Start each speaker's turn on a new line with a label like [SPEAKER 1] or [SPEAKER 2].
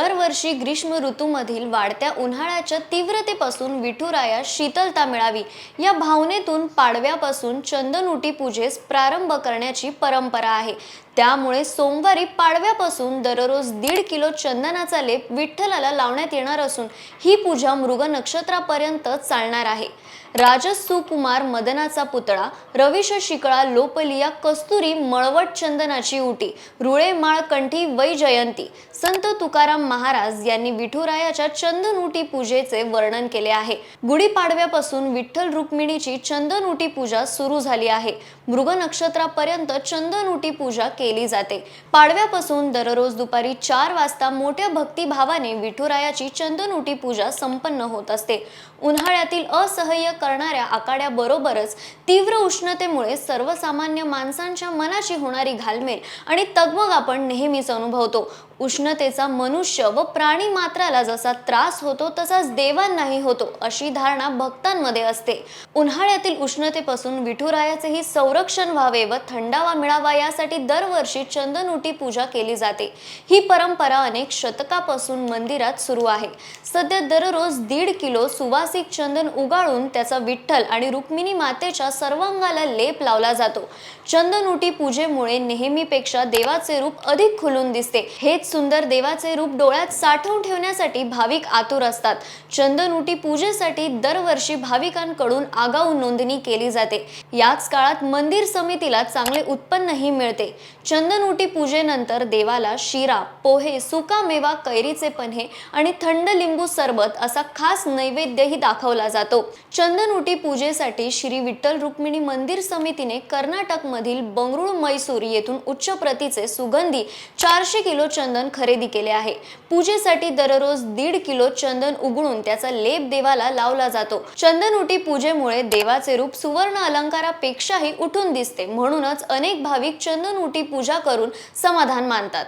[SPEAKER 1] दरवर्षी ग्रीष्म ऋतूमधील वाढत्या उन्हाळ्याच्या तीव्रतेपासून विठुराया शीतलता मिळावी. या भावनेतून पाडव्यापासून चंदनउटी पूजेस प्रारंभ करण्याची परंपरा आहे. त्यामुळे सोमवारी पाडव्यापासून दररोज दीड किलो चंदनाचा लेप विठ्ठलाला लावण्यात येणार असून ही पूजा मृग नक्षत्रापर्यंत चालणार आहे. राजस सुकुमार मदनाचा पुतळा रविश शिकळा लोपलिया कस्तुरी मळवट चंदनाची उटी रुळे माळ कंठी वै जयंती संत तुकाराम महाराज यांनी विठुरायाच्या चंदन उटी पूजेचे वर्णन केले आहे. गुढीपाडव्यापासून विठ्ठल रुक्मिणीची चंदन उटी पूजा सुरू झाली आहे. मृग नक्षत्रापर्यंत चंदन उटी पूजा केली जाते. पाडव्यापासून दररोज दुपारी चार वाजता मोठ्या भक्तिभावाने विठुरायाची चंदनउटी पूजा संपन्न होत असते. उन्हाळ्यातील असह्य करणाऱ्या आकाड्याबरोबरच तीव्र उष्णतेमुळे सर्वसामान्य माणसांच्या मनाची होणारी घालमेल आणि तगमग आपण नेहमीच अनुभवतो. उष्णतेचा मनुष्य व प्राणी मात्राला जसा त्रास होतो तसाच देवांनाही होतो अशी धारणा भक्तांमध्ये असते. उन्हाळ्यातील उष्णतेपासून विठुरायाचेही संरक्षण व्हावे व थंडावा मिळावा यासाठी दर दरवर्षी चंदनउटी पूजा केली जाते. ही परंपरा अनेक शतकापासून मंदिरात सुरू आहे. सध्या दररोज दीड किलो सुवासिक चंदन उगाळून त्याचा विठ्ठल आणि रुक्मिणी मातेच्या सर्वांगाला लेप लावला जातो. चंदनउटी पूजेमुळे नेहमीपेक्षा देवाचे रूप अधिक खुलून दिसते. हेच सुंदर देवाचे रूप डोळ्यात साठवून ठेवण्यासाठी भाविक आतुर असतात. चंदनउटी पूजेसाठी दरवर्षी भाविकांकडून आगाऊ नोंदणी केली जाते. याच काळात मंदिर समितीला चांगले उत्पन्नही मिळते. चंदनउटी पूजेनंतर देवाला शिरा पोहे सुका मेवा कैरीचे पन्हे आणि थंड लिंबू सरबत असा खास नैवेद्यही दाखवला जातो. चंदनउटी पूजेसाठी श्री विठ्ठल रुक्मिणी मंदिर समितीने कर्नाटकमधील बंगळुरू मैसूर येथून उच्च प्रतीचे सुगंधी चारशे किलो चंदन खरेदी केले आहे. पूजेसाठी दररोज दीड किलो चंदन उघडून त्याचा लेप देवाला लावला जातो. चंदनउटी पूजेमुळे देवाचे रूप सुवर्ण अलंकारापेक्षाही उठून दिसते. म्हणूनच अनेक भाविक चंदनउटी पूजा करून समाधान मानतात.